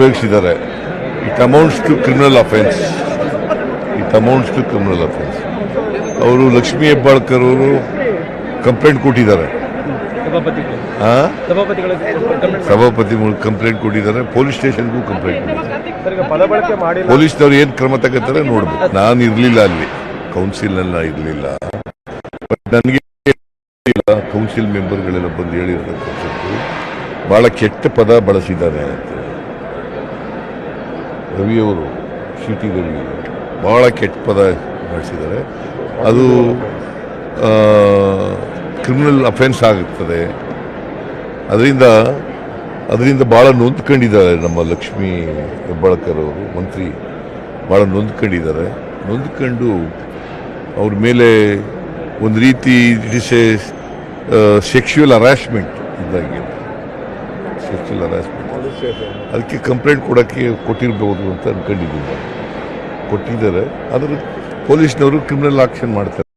ಉಪಯೋಗಿಸಿದ್ದಾರೆ. It amounts to criminal offence it amounts to criminal offence ಅವರು ಲಕ್ಷ್ಮೀ ಹೆಬ್ಬಾಳ್ಕರ್ ಅವರು complaint ಕೊಟ್ಟಿದ್ದಾರೆ. ಸಭಾಪತಿಗಳು ಕಂಪ್ಲೇಂಟ್ ಕೊಟ್ಟಿದ್ದಾರೆ. ಪೊಲೀಸ್ ಸ್ಟೇಷನ್ಗೂ ಕಂಪ್ಲೇಂಟ್ ಕೊಟ್ಟಿದ್ದಾರೆ. ಪೊಲೀಸ್ನವರು ಏನ್ ಕ್ರಮ ತಗೋತಾರೆ ನೋಡ್ಬೇಕು. ನಾನು ಇರಲಿಲ್ಲ ಅಲ್ಲಿ. ಕೌನ್ಸಿಲ್ನಲ್ಲಿ ಇರಲಿಲ್ಲ. ನನಗೆ ಕೌನ್ಸಿಲ್ ಮೆಂಬರ್ಗಳೆಲ್ಲ ಬಂದು ಹೇಳಿರತಕ್ಕಂಥದ್ದು ಬಹಳ ಕೆಟ್ಟ ಪದ ಬಳಸಿದ್ದಾರೆ ರವಿಯವರು ಸಿ ಟಿ ರವಿ ಭಾಳ ಕೆಟ್ಟ ಪದ ಬಳಸಿದ್ದಾರೆ ಅದು ಕ್ರಿಮಿನಲ್ ಅಫೆನ್ಸ್ ಆಗುತ್ತದೆ. ಅದರಿಂದ ಅದರಿಂದ ಭಾಳ ನೊಂದ್ಕೊಂಡಿದ್ದಾರೆ ನಮ್ಮ ಲಕ್ಷ್ಮೀ ಹೆಬ್ಬಾಳ್ಕರ್ ಅವರು, ಮಂತ್ರಿ. ಭಾಳ ನೊಂದ್ಕೊಂಡಿದ್ದಾರೆ. ನೊಂದ್ಕೊಂಡು ಅವ್ರ ಮೇಲೆ ಒಂದು ರೀತಿ, it is a sexual harassment ಇದ್ದಾಗೆ ಸೆಕ್ಷುವಲ್ ಹರಾಸ್ಮೆಂಟ್ ಅದಕ್ಕೆ ಕಂಪ್ಲೇಂಟ್ ಕೊಡೋಕ್ಕೆ ಕೊಟ್ಟಿರ್ಬೋದು ಅಂತ ಅಂದ್ಕೊಂಡಿದ್ದೀನಿ. ಕೊಟ್ಟಿದ್ದಾರೆ. ಆದರೆ ಪೊಲೀಸ್ನವರು ಕ್ರಿಮಿನಲ್ ಆಕ್ಷನ್ ಮಾಡ್ತಾರೆ.